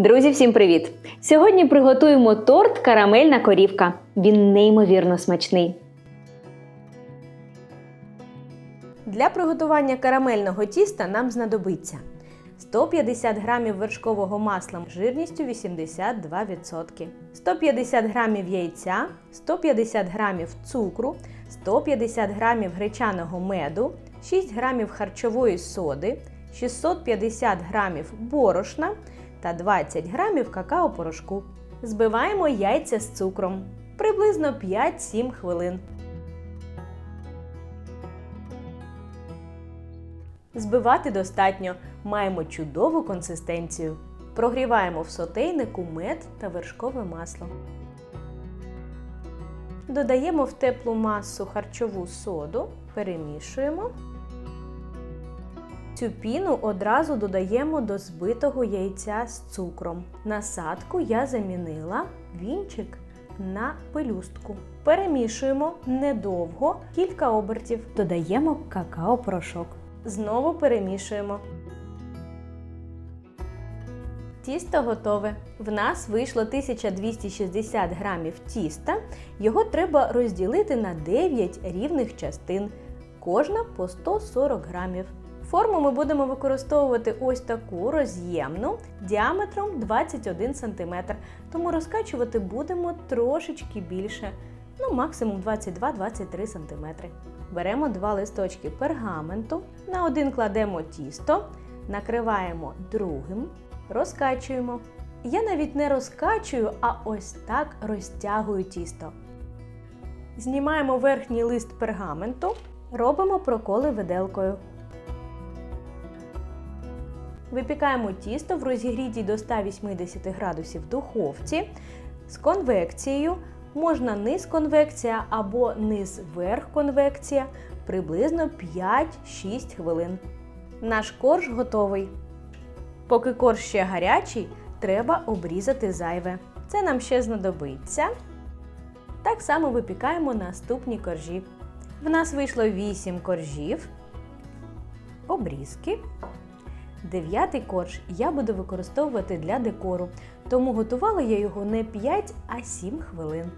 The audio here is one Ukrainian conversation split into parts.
Друзі, всім привіт! Сьогодні приготуємо торт Карамельна корівка. Він неймовірно смачний. Для приготування карамельного тіста нам знадобиться 150 г вершкового масла жирністю 82%, 150 г яйця, 150 г цукру, 150 г гречаного меду, 6 г харчової соди, 650 г борошна та 20 г какао-порошку. Збиваємо яйця з цукром приблизно 5-7 хвилин. Збивати достатньо, маємо чудову консистенцію. Прогріваємо в сотейнику мед та вершкове масло. Додаємо в теплу масу харчову соду, перемішуємо. Цю піну одразу додаємо до збитого яйця з цукром. Насадку я замінила вінчик на пелюстку. Перемішуємо недовго, кілька обертів. Додаємо какао-порошок. Знову перемішуємо. Тісто готове. В нас вийшло 1260 грамів тіста. Його треба розділити на 9 рівних частин, кожна по 140 грамів. Форму ми будемо використовувати ось таку роз'ємну діаметром 21 см, тому розкачувати будемо трошечки більше, ну максимум 22-23 см. Беремо два листочки пергаменту, на один кладемо тісто, накриваємо другим, розкачуємо. Я навіть не розкачую, а ось так розтягую тісто. Знімаємо верхній лист пергаменту, робимо проколи виделкою. Випікаємо тісто в розігрітій до 180 градусів духовці з конвекцією. Можна низ конвекція або низ верх конвекція приблизно 5-6 хвилин. Наш корж готовий. Поки корж ще гарячий, треба обрізати зайве. Це нам ще знадобиться. Так само випікаємо наступні коржі. В нас вийшло 8 коржів, обрізки. Дев'ятий корж я буду використовувати для декору, тому готувала я його не 5, а 7 хвилин.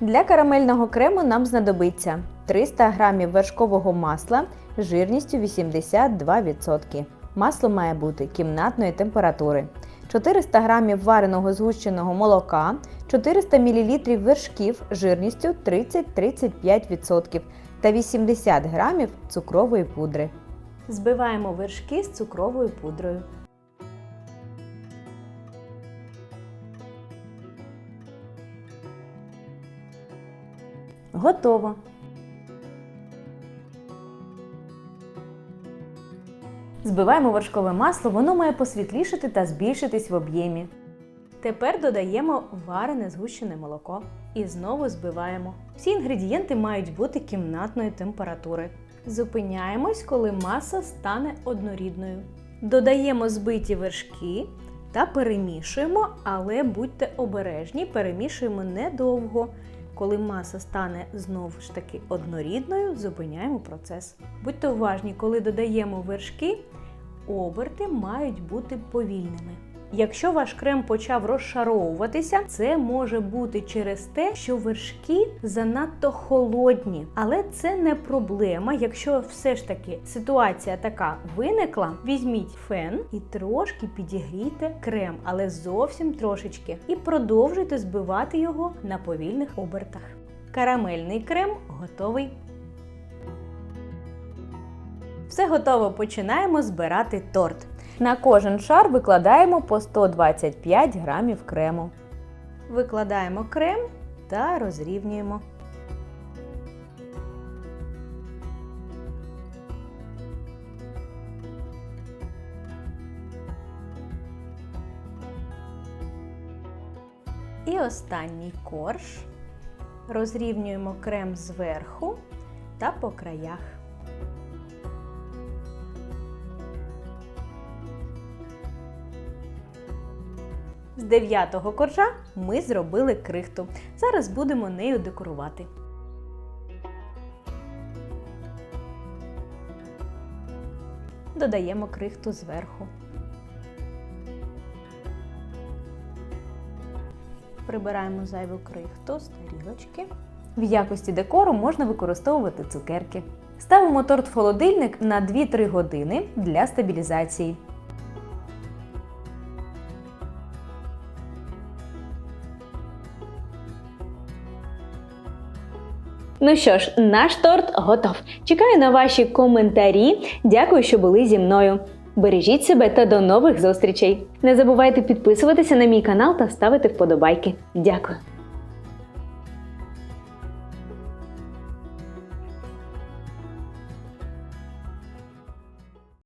Для карамельного крему нам знадобиться 300 г вершкового масла жирністю 82%. Масло має бути кімнатної температури. 400 г вареного згущеного молока, 400 мл вершків жирністю 30-35% та 80 г цукрової пудри. Збиваємо вершки з цукровою пудрою. Готово. Збиваємо вершкове масло, воно має посвітлішати та збільшитись в об'ємі. Тепер додаємо варене згущене молоко і знову збиваємо. Всі інгредієнти мають бути кімнатної температури. Зупиняємось, коли маса стане однорідною. Додаємо збиті вершки та перемішуємо, але будьте обережні, перемішуємо недовго. Коли маса стане знову ж таки однорідною, зупиняємо процес. Будьте уважні, коли додаємо вершки, оберти мають бути повільними. Якщо ваш крем почав розшаровуватися, це може бути через те, що вершки занадто холодні. Але це не проблема. Якщо все ж таки ситуація така виникла, візьміть фен і трошки підігрійте крем, але зовсім трошечки. І продовжуйте збивати його на повільних обертах. Карамельний крем готовий. Все готово. Починаємо збирати торт. На кожен шар викладаємо по 125 грамів крему. Викладаємо крем та розрівнюємо. І останній корж. Розрівнюємо крем зверху та по краях. З дев'ятого коржа ми зробили крихту. Зараз будемо нею декорувати. Додаємо крихту зверху. Прибираємо зайву крихту з тарілочки. В якості декору можна використовувати цукерки. Ставимо торт в холодильник на 2-3 години для стабілізації. Ну що ж, наш торт готов. Чекаю на ваші коментарі. Дякую, що були зі мною. Бережіть себе та до нових зустрічей. Не забувайте підписуватися на мій канал та ставити вподобайки. Дякую.